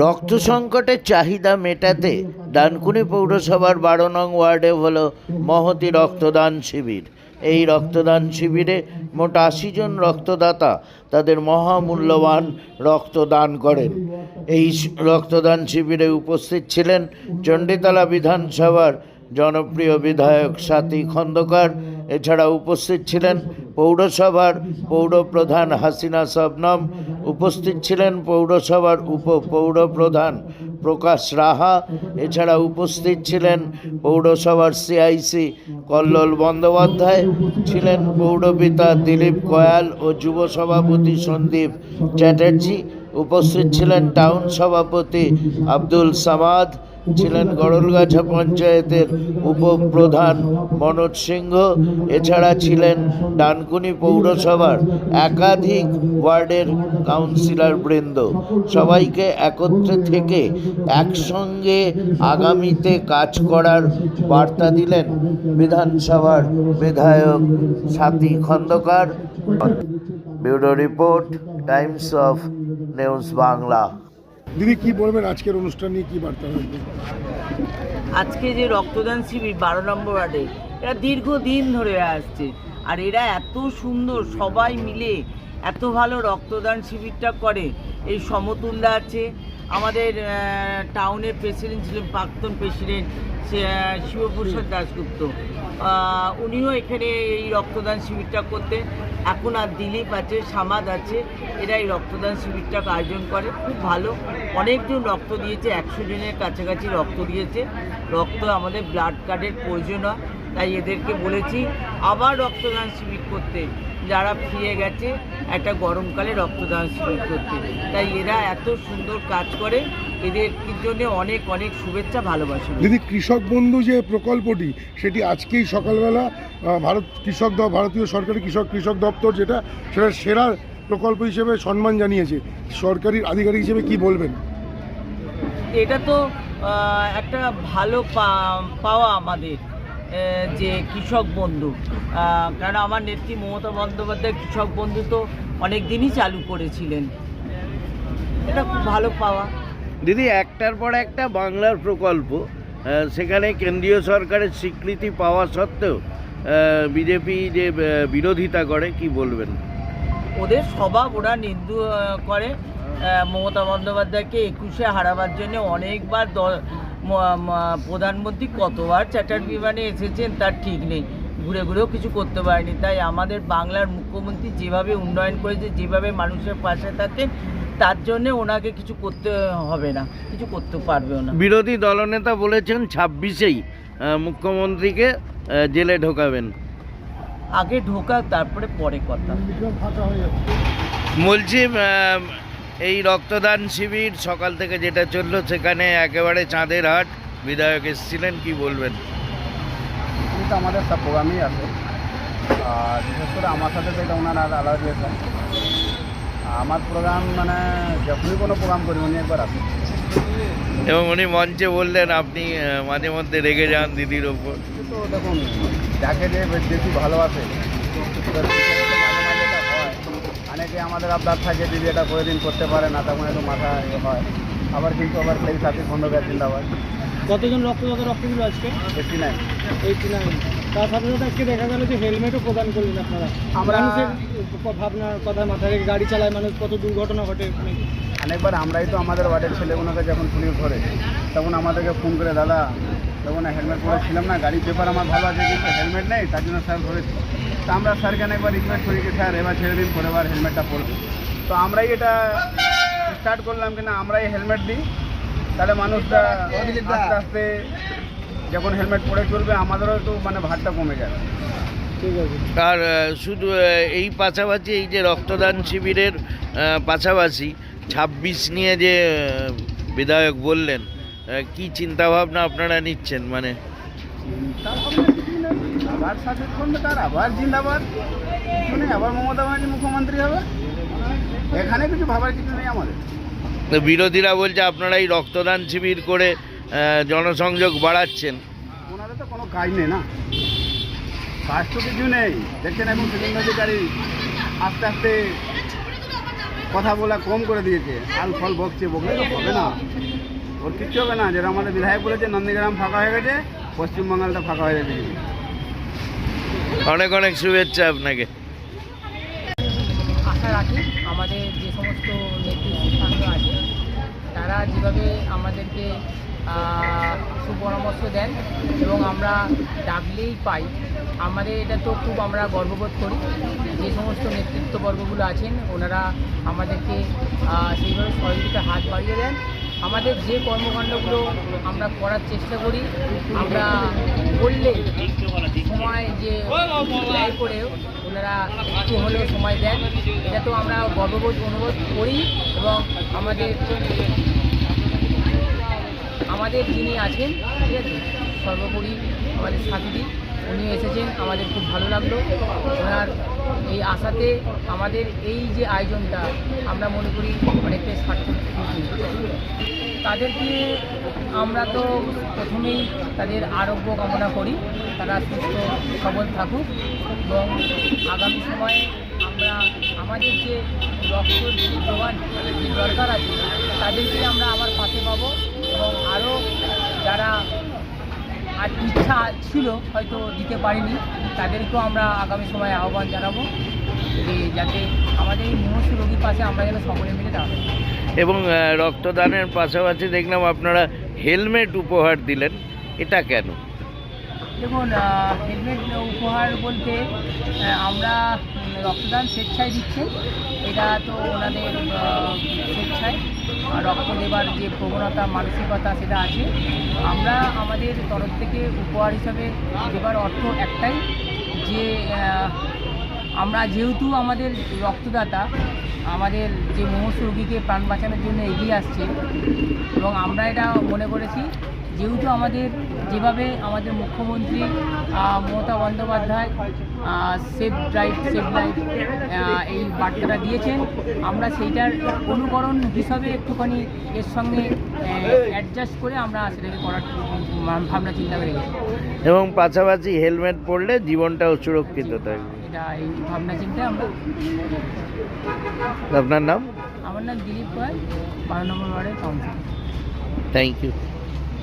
রক্ত সংকটের চাহিদা মেটাতে ডানকুনি পৌরসভার বারো নং ওয়ার্ডে হলো মহতি রক্তদান শিবির। এই রক্তদান শিবিরে মোট আশি জন রক্তদাতা তাদের মহামূল্যবান রক্তদান করেন। এই রক্তদান শিবিরে উপস্থিত ছিলেন চণ্ডীতলা বিধানসভার জনপ্রিয় বিধায়ক সাথী খন্দকার, এছাড়া উপস্থিত ছিলেন পৌরসভার পৌরপ্রধান হাসিনা শবনম উপস্থিত ছিলেন পৌরসভার উপ পৌরপ্রধান প্রকাশ রাহা, এছাড়া উপস্থিত ছিলেন পৌরসভার সিআইসি কল্লোল বন্দ্যোপাধ্যায়, ছিলেন পৌরপিতা দিলীপ কয়াল ও যুব সভাপতি সন্দীপ চ্যাটার্জি, উপস্থিত ছিলেন টাউন সভাপতি আব্দুল সামাদ ছিলেন গড়লগাছা পঞ্চায়েতের উপপ্রধান মনোজ সিংহ। এছাড়া ছিলেন ডানকুনি পৌরসভার একাধিক ওয়ার্ডের কাউন্সিলর বৃন্দ। সবাইকে একত্রে থেকে একসঙ্গে আগামীতে কাজ করার বার্তা দিলেন বিধানসভার বিধায়ক Sathi Khandakar. Bureau report, Times of news Bangla. দিদি, কি বলবেন? আজকের অনুষ্ঠান নিয়ে কি বার্তা রাখবেন আজকে যে রক্তদান শিবির বারো নম্বর ওয়ার্ডে, এরা দীর্ঘদিন ধরে আসছে। আর এরা এত সুন্দর সবাই মিলে এত ভালো রক্তদান শিবিরটা করে। এই সমতুল্য আছে আমাদের টাউনের প্রেসিডেন্ট ছিলেন প্রাক্তন প্রেসিডেন্ট শিবপ্রসাদ দাশগুপ্ত। উনিও এখানে এই রক্তদান শিবিরটা করতে এখন আর দিলীপ আছে, সামাদ আছে, এরা এই রক্তদান শিবিরটা আয়োজন করে। খুব ভালো। অনেকজন রক্ত দিয়েছে, একশো জনের কাছাকাছি রক্ত দিয়েছে। রক্ত আমাদের ব্লাড কার্ডের প্রয়োজন হয়, তাই এদেরকে বলেছি, আবার রক্তদান শিবির করতে। যারা ফিরে গেছে একটা গরমকালে রক্তদান শিবির করতে। তাই এরা এত সুন্দর কাজ করে এদের জন্য অনেক অনেক শুভেচ্ছা ভালোবাসা দিদি কৃষক বন্ধু যে প্রকল্পটি সেটি আজকেই সকালবেলা ভারত কৃষক দ- ভারতীয় সরকারি কৃষক কৃষক দপ্তর যেটা সেটা সেরা প্রকল্প হিসেবে সম্মান জানিয়েছে। সরকারি আধিকারিক হিসেবে কি বলবেন? এটা তো একটা ভালো পা- পাওয়া আমাদের। যে কৃষক বন্ধু। কারণ আমার নেত্রী মমতা বন্দ্যোপাধ্যায় কৃষক বন্ধু তো অনেক দিনই চালু করেছিলেন। এটা খুব ভালো পাওয়া। দিদি একটার পর একটা বাংলার প্রকল্প সেখানে কেন্দ্রীয় সরকারের স্বীকৃতি পাওয়া সত্ত্বেও বিজেপি যে বিরোধিতা করে কি বলবেন? ওদের স্বভাব ওরা নিন্দু করে। মমতা বন্দ্যোপাধ্যায়কে একুশে হারাবার জন্য অনেকবার প্রধানমন্ত্রী কতবার চ্যাটার বিমানে এসেছেন তার ঠিক নেই। ঘুরে ঘুরেও কিছু করতে পারেনি। তাই আমাদের বাংলার মুখ্যমন্ত্রী যেভাবে উন্নয়ন করেছে যেভাবে মানুষের পাশে থাকে তার জন্য ওনাকে কিছু করতে হবে না কিছু করতে পারবেও না। বিরোধী দলনেতা বলেছেন ছাব্বিশেই মুখ্যমন্ত্রীকে জেলে ঢোকাবেন। আগে ঢোকা তারপরে পরে কথা বলছি এই রক্তদান শিবির সকাল থেকে যেটা চলল সেখানে একেবারে চাঁদের হাট। বিধায়ক এসেছিলেন কি বলবেন? কিন্তু আমাদের সব প্রোগ্রামই আছে। আর বিশেষ করে আমার সাথে তো এটা ওনারা আলাদা দিয়েছেন আমার প্রোগ্রাম মানে যখনই কোনো প্রোগ্রাম করি উনি একবার আসেন এবং উনি মঞ্চে বললেন আপনি মাঝে মধ্যে রেগে যান দিদির ওপর। তো দেখুন যাকে যে বেশি ভালোবাসে এবার সেটা তো মাঝে মাঝে এটা হয় অনেকে আমাদের আবদার থাকে দিদি এটা করে দিন করতে পারে না তখন একটু মাথা হয়। আবার কিন্তু আবার সেই সাথে খন্দকার জিন্দাবাদ। কতজন রক্তদাতা রক্ত দিল আজকে? বেশি নাই। এইটি নাইন তার সাথে সাথে আজকে দেখা গেল যে হেলমেটও প্রদান করলেন আপনারা। আমরা- ভাবনার কথা মাথায় রেখে গাড়ি চালায় মানুষ কত দুর্ঘটনা ঘটে। অনেকবার আমরাই তো আমাদের ওয়ার্ডের ছেলেগুলোকে যখন পুলিশ ধরে তখন আমাদেরকে ফোন করে দাদা তখন হেলমেট পরে ছিলাম না গাড়ির পেপার আমার ভালো আছে কিন্তু হেলমেট নেই তার জন্য স্যার ধরেছি। তো আমরা স্যারকে অনেকবার রিকোয়েস্ট করি যে স্যার এবার ছেড়ে দিন পরের হেলমেটটা পরবে। তো আমরাই এটা স্টার্ট করলাম কিনা আমরাই হেলমেট দিই। তাহলে মানুষটা আস্তে আস্তে যখন হেলমেট পরে চলবে আমাদেরও একটু মানে ভারটা কমে যাবে। ঠিক আছে। আর শুধু এই পাশাপাশি এই যে রক্তদান শিবিরের পাশাপাশি ছাব্বিশ নিয়ে যে বিধায়ক বললেন কি চিন্তাভাবনা আপনারা নিচ্ছেন? মানে তার ভাবনা কিছু নেই। আবার সাথে করবে তার আবার জিন্দাবাদ। নেই আবার মমতা ব্যানার্জি মুখ্যমন্ত্রী হবে। এখানে কিছু ভাবার কিছু নেই আমাদের। বিরোধীরা বলছে আপনারা এই রক্তদান শিবির করে জনসংযোগ বাড়াচ্ছেন। ওনারা তো কোনো কাজ নেই না। কাজ তো কিছু নেই। দেখছেন এখন শুভেন্দু অধিকারী আস্তে আস্তে কথা বলা কম করে দিয়েছে। আল ফল বকছে বকলে তো হবে না। ওর কিচ্ছু হবে না। যেটা আমাদের বিধায়ক বলেছে নন্দীগ্রাম ফাঁকা হয়ে গেছে পশ্চিমবাংলাটা ফাঁকা হয়ে যাবে অনেক অনেক শুভেচ্ছা আপনাকে। আশা রাখি আমাদের যে সমস্ত নেতৃত্বাঙ্গ আছে, তারা যেভাবে আমাদেরকে সুপরামর্শ দেন এবং আমরা ডাকলেই পাই, আমাদের এটা তো খুব আমরা গর্ববোধ করি। যে সমস্ত নেতৃত্ববর্গগুলো আছেন, ওনারা আমাদেরকে সেইভাবে সহযোগিতা হাত বাড়িয়ে দেন। আমাদের যে কর্মকাণ্ডগুলো আমরা করার চেষ্টা করি, আমরা করলে সময় যে ব্যয় করে ওনারা একটু হলেও সময় দেন। এটা তো আমরা গর্ববোধ অনুভব করি এবং আমাদের আমাদের যিনি আছেন, ঠিক আছে, সর্বোপরি আমাদের সাথী উনি এসেছেন, আমাদের খুব ভালো লাগল। ওনার এই আশাতে আমাদের এই যে আয়োজনটা আমরা মনে করি অনেকটাই সার্থক। তাদেরকে আমরা তো প্রথমেই তাদের আরোগ্য কামনা করি, তারা সুস্থ, সবল থাকুক এবং আগামী সময়ে আমরা আমাদের যে রক্ত যে যে দরকার আছে, তাদেরকে আমরা আমার পাশে পাবো এবং আরও যারা আর ইচ্ছা ছিল হয়তো দিতে পারিনি তাদেরকেও আমরা আগামী সময় আহ্বান জানাব যে যাতে আমাদের এই মুমূর্ষ রোগীর পাশে আমরা যেন সকলে মিলে দাঁড়াবো এবং রক্তদানের পাশাপাশি দেখলাম আপনারা হেলমেট উপহার দিলেন। এটা কেন? দেখুন হেলমেট উপহার বলতে আমরা রক্তদান স্বেচ্ছায় দিচ্ছি। এটা তো ওনাদের স্বেচ্ছায়। রক্ত দেবার যে প্রবণতা, মানসিকতা, সেটা আছে। আমরা আমাদের তরফ থেকে উপহার হিসাবে দেবার অর্থ একটাই, যে আমরা যেহেতু আমাদের রক্তদাতা, আমাদের যে মুমূর্ষ রোগীকে প্রাণ বাঁচানোর জন্য এগিয়ে আসছে, এবং আমরা এটা মনে করেছি, যেহেতু আমাদের যেভাবে আমাদের মুখ্যমন্ত্রী Mamata Bandyopadhyay safe drive safe life এই বার্তাটা দিয়েছেন আমরা সেইটার অনুকরণ হিসাবে একটুখানি এর সঙ্গে অ্যাডজাস্ট করে আমরা সেটাকে করার ভাবনা চিন্তা করে গেছি। এবং পাশাপাশি হেলমেট পরলে জীবনটাও সুরক্ষিত থাকবে এটা এই ভাবনা চিন্তায় আমরা আপনার নাম? আমার নাম দিলীপ রায় বারো নম্বর ওয়ার্ডের কাউন্সিলর থ্যাংক ইউ